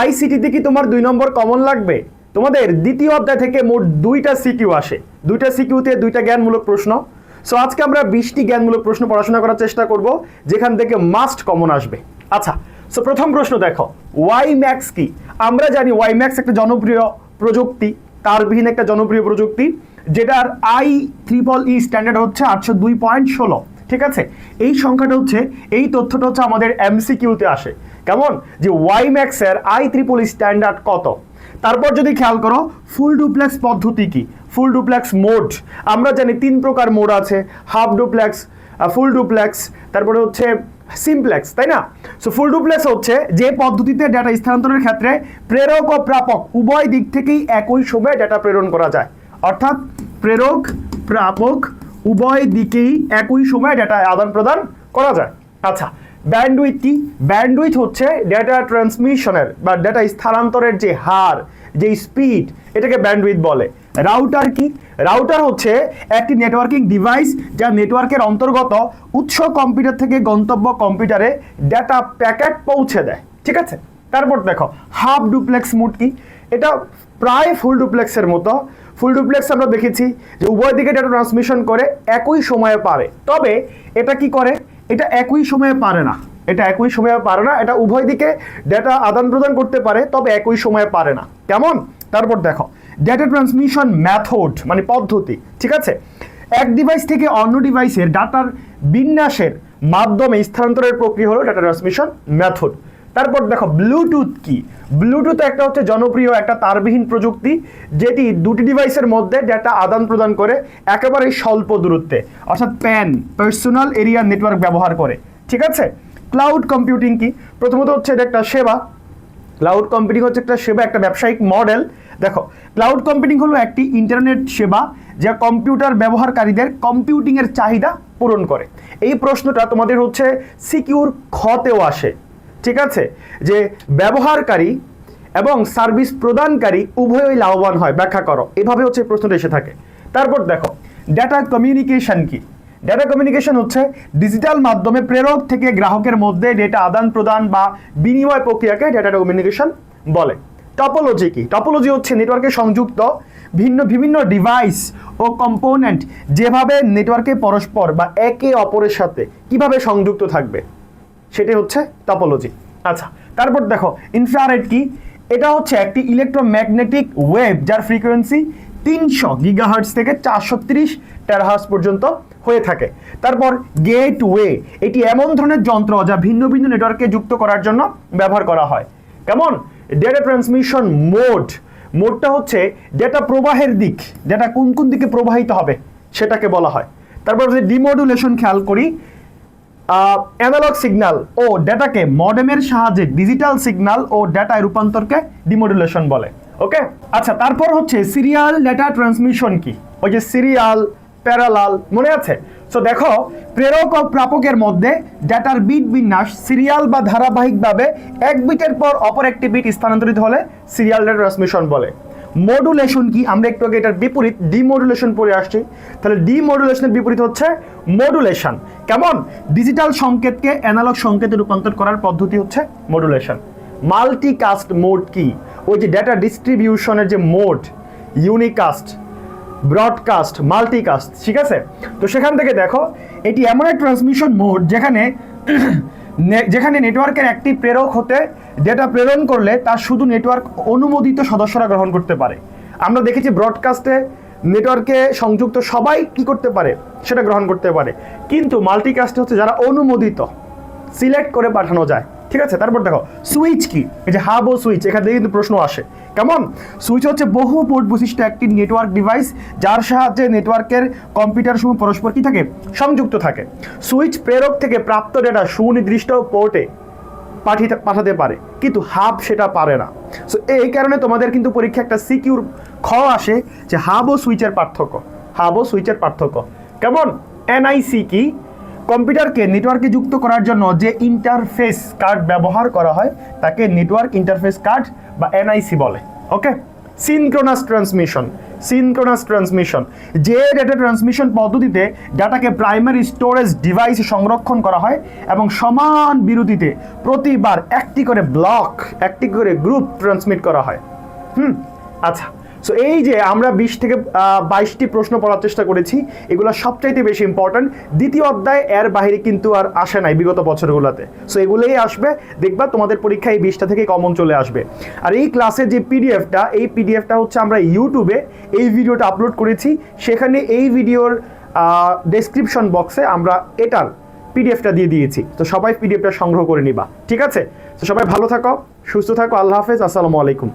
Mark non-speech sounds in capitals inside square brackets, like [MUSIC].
আইসিটিতে কি তোমার দুই নম্বর কমন লাগবে? তোমাদের দ্বিতীয় অধ্যায় থেকে মোট দুইটা সিকিউ আসে। দুইটা সিকিউতে দুইটা জ্ঞানমূলক প্রশ্ন। সো আজকে আমরা বিশটি জ্ঞানমূলক প্রশ্ন পড়াশোনা করার চেষ্টা করব, যেখান থেকে মাস্ট কমন আসবে। আচ্ছা সো প্রথম প্রশ্ন দেখো ওয়াই ম্যাক্স কি? আমরা জানি ওয়াই ম্যাক্স একটা জনপ্রিয় প্রযুক্তি তারবিহীন একটা জনপ্রিয় প্রযুক্তি, যেটার আই ত্রিপল ই স্ট্যান্ডার্ড হচ্ছে আটশো দুই পয়েন্ট ষোলো। ঠিক আছে? এই সংখ্যাটা হচ্ছে, এই তথ্যটা হচ্ছে আমাদের এমসিকিউতে আসে। কেমন? যে ওয়াই ম্যাক্সের আই ত্রিপল স্ট্যান্ডার্ড কত? তারপর যদি খেয়াল করো ফুল ডুপ্লেক্স পদ্ধতি কি? ফুল ডুপ্লেক্স মোড আমরা জানি তিন প্রকার মোড আছে। হাফ ডুপ্লেক্স ফুল ডুপ্লেক্স তারপরে হচ্ছে সিমপ্লেক্স তাই না? সো ফুল ডুপ্লেক্স হচ্ছে যে পদ্ধতিতে ডেটা স্থানান্তরের ক্ষেত্রে প্রেরক ও প্রাপক উভয় দিক থেকেই একই সময়ে ডেটা প্রেরণ করা যায়। অর্থাৎ প্রেরক, প্রাপক উভয় দিকেই একই সময়ে ডেটা আদান প্রদান করা যায়। আচ্ছা ব্যান্ডউইথ কি? ব্যান্ডউইথ হচ্ছে ডেটা ট্রান্সমিশনের বা ডেটা স্থানান্তরের যে হার, যে স্পিড এটাকে ব্যান্ডউইথ বলে। রাউটার কি? রাউটার হচ্ছে একটি নেটওয়ার্কিং ডিভাইস যা নেটওয়ার্কের অন্তর্গত উৎস কম্পিউটার থেকে গন্তব্য কম্পিউটারে ডেটা প্যাকেট পৌঁছে দেয়। ঠিক আছে? তারপর দেখো হাফ ডুপ্লেক্স মুড কি? এটা প্রায় ফুল ডুপ্লেক্সের মতো। ফুল ডুপ্লেক্স আমরা দেখেছি যে উভয় দিকে ডেটা ট্রান্সমিশন করে একই সময়ে পারে। তবে এটা কি করে? এটা একই সময়ে পারে না। এটা একই সময়ে পারে না। এটা উভয় দিকে ডেটা আদান প্রদান করতে পারে, তবে একই সময়ে পারে না। কেমন? তারপর দেখো ডেটা ট্রান্সমিশন ম্যাথড মানে পদ্ধতি, ঠিক আছে? এক ডিভাইস থেকে অন্য ডিভাইসের ডাটার বিন্যাসের মাধ্যমে স্থানান্তরের প্রক্রিয়া হলো ডেটা ট্রান্সমিশন মেথড তারপর দেখো ব্লুটুথ কি? ব্লুটুথ একটা হচ্ছে জনপ্রিয় একটা তারবিহীন প্রযুক্তি, যেটি দুটি ডিভাইসের মধ্যে ডেটা আদান প্রদান করে একেবারে স্বল্প দূরত্বে, অর্থাৎ প্যান পার্সোনাল এরিয়া নেটওয়ার্ক ব্যবহার করে, ঠিক আছে? ক্লাউড কম্পিউটিং কি? প্রথমত হচ্ছে এটা একটা সেবা ক্লাউড কম্পিউটিং হচ্ছে একটা সেবা, একটা ব্যবসায়িক মডেল দেখো ক্লাউড কম্পিউটিং হলো একটি ইন্টারনেট সেবা, যা কম্পিউটার ব্যবহারকারীদের কম্পিউটিংয়ের চাহিদা পূরণ করে, এই প্রশ্নটা তোমাদের হচ্ছে সিকিউর খতেও আসে ঠিক আছে? যে ব্যবহারকারী এবং সার্ভিস প্রদানকারী উভয়ই লাভবান হয়। ব্যাখ্যা করো। এভাবে হচ্ছে প্রশ্নটা এসে থাকে। তারপর দেখো ডেটা কমিউনিকেশন কি? ডেটা কমিউনিকেশন হচ্ছে ডিজিটাল মাধ্যমে প্রেরক থেকে গ্রাহকের মধ্যে ডেটা আদান প্রদান বা বিনিময় প্রক্রিয়াকে ডেটা কমিউনিকেশন বলে। টপোলজি কি? টপোলজি হচ্ছে নেটওয়ার্কে সংযুক্ত ভিন্ন, বিভিন্ন ডিভাইস ও কম্পোনেন্ট যেভাবে নেটওয়ার্কে পরস্পর বা একে অপরের সাথে কীভাবে সংযুক্ত থাকবে। সেটাই হচ্ছে টপোলজি আচ্ছা তারপর দেখো ইনফ্রারেড কি? এটা হচ্ছে একটি ইলেকট্রোম্যাগনেটিক ওয়েভ যার ফ্রিকোয়েন্সি তিনশো গিগাহার্টস থেকে চারশো তিরিশ টেরাহার্টস পর্যন্ত হয়ে থাকে। তারপর গেটওয়ে এটি এমন ধরনের যন্ত্র যা ভিন্ন ভিন্ন নেটওয়ার্কে যুক্ত করার জন্য ব্যবহার করা হয়। কেমন? ডেটা ট্রান্সমিশন মোড মোডটা হচ্ছে ডেটা প্রবাহের দিক ডেটা কোন কোন দিকে প্রবাহিত হবে সেটাকে বলা হয়। তারপর যদি ডিমোডুলেশন খেয়াল করি অ্যানালগ সিগন্যাল ও ডেটাকে মডেমের সাহায্যে ডিজিটাল সিগন্যাল ও ডেটায় রূপান্তরকে ডিমোডুলেশন বলে ওকে আচ্ছা তারপর হচ্ছে সিরিয়াল ডেটা ট্রান্সমিশন কি? ওই যে সিরিয়াল প্যারালাল মনে আছে? সো দেখো, প্রেরক ও প্রাপকের মধ্যে ডেটার বিট বিন্যাস সিরিয়াল বা ধারাবাহিকভাবে এক বিটের পর অপর একটি বিট স্থানান্তরিত হলে সিরিয়াল ডেটা ট্রান্সমিশন বলে। মডুলেশন কি? আমরা একটু আগে এটার বিপরীত ডিমডুলেশন পড়ে আসছি। তাহলে ডিমডুলেশনের বিপরীত হচ্ছে মডুলেশন কেমন? ডিজিটাল সংকেতকে অ্যানালগ সংকেতে রূপান্তর করার পদ্ধতি হচ্ছে মডুলেশন মাল্টিকাস্ট মোড কি? ওই যে ডেটা ডিস্ট্রিবিউশনের যে মোড ইউনিকাস্ট ব্রডকাস্ট মাল্টিকাস্ট ঠিক আছে? তো সেখান থেকে দেখো, এটি এমন এক ট্রান্সমিশন মোড যেখানে [CLEARS THROAT] যেখানে নেটওয়ার্কের একটি প্রেরক হতে ডেটা প্রেরণ করলে তা শুধু নেটওয়ার্ক অনুমোদিত সদস্যরা গ্রহণ করতে পারে। আমরা দেখেছি ব্রডকাস্টে নেটওয়ার্কে সংযুক্ত সবাই কি করতে পারে, সেটা গ্রহণ করতে পারে। কিন্তু মাল্টিকাস্টে হচ্ছে যারা অনুমোদিত সিলেক্ট করে পাঠানো যায়। ঠিক আছে? তারপর দেখো সুইচ কি? এই যে হাব ও সুইচ এখান থেকে কিন্তু প্রশ্ন আসে। কেমন? সুইচ হচ্ছে বহু পোর্ট বিশিষ্ট একটি নেটওয়ার্ক ডিভাইস যার সাহায্যে নেটওয়ার্কের কম্পিউটার সমূহ পরস্পর কি থাকে? সংযুক্ত থাকে। সুইচ প্রেরক থেকে প্রাপ্ত ডেটা সুনির্দিষ্ট পোর্টে পাঠিয়ে পাঠাতে পারে, কিন্তু হাব সেটা পারে না। সো এই কারণে তোমাদের কিন্তু পরীক্ষা একটা সিকিউর খ আসে যে হাব ও সুইচের পার্থক্য। হাব ও সুইচের পার্থক্য। কেমন? এনআইসি কি? কম্পিউটারকে নেটওয়ার্কে যুক্ত করার জন্য যে ইন্টারফেস কার্ড ব্যবহার করা হয়, তাকে নেটওয়ার্ক ইন্টারফেস কার্ড বা এনআইসি বলে। Okay synchronous transmission synchronous transmission যে ডেটা ট্রান্সমিশন পদ্ধতিতে ডাটাকে প্রাইমারি স্টোরেজ ডিভাইসে সংরক্ষণ করা হয় এবং সমান বিরতিতে প্রতিবার একটি করে ব্লক একটি করে গ্রুপ ট্রান্সমিট করা হয়। হুম আচ্ছা। সো এই যে আমরা বিশ থেকে বাইশটি প্রশ্ন পড়ার চেষ্টা করেছি, এগুলো সবচাইতে বেশি ইম্পর্ট্যান্ট দ্বিতীয় অধ্যায়, এর বাইরে কিন্তু আর আসে নাই বিগত বছরগুলোতে। সো এগুলোই আসবে। দেখবা তোমাদের পরীক্ষায় এই বিশটা থেকে কমন চলে আসবে। আর এই ক্লাসের যে পিডিএফটা এই পিডিএফটা হচ্ছে আমরা ইউটিউবে এই ভিডিওটা আপলোড করেছি। সেখানে এই ভিডিওর ডেসক্রিপশন বক্সে আমরা এটার পিডিএফটা দিয়ে দিয়েছি। তো সবাই পিডিএফটা সংগ্রহ করে নিবা। ঠিক আছে? তো সবাই ভালো থাকো, সুস্থ থাকো, আল্লাহ হাফেজ, আসসালামু আলাইকুম।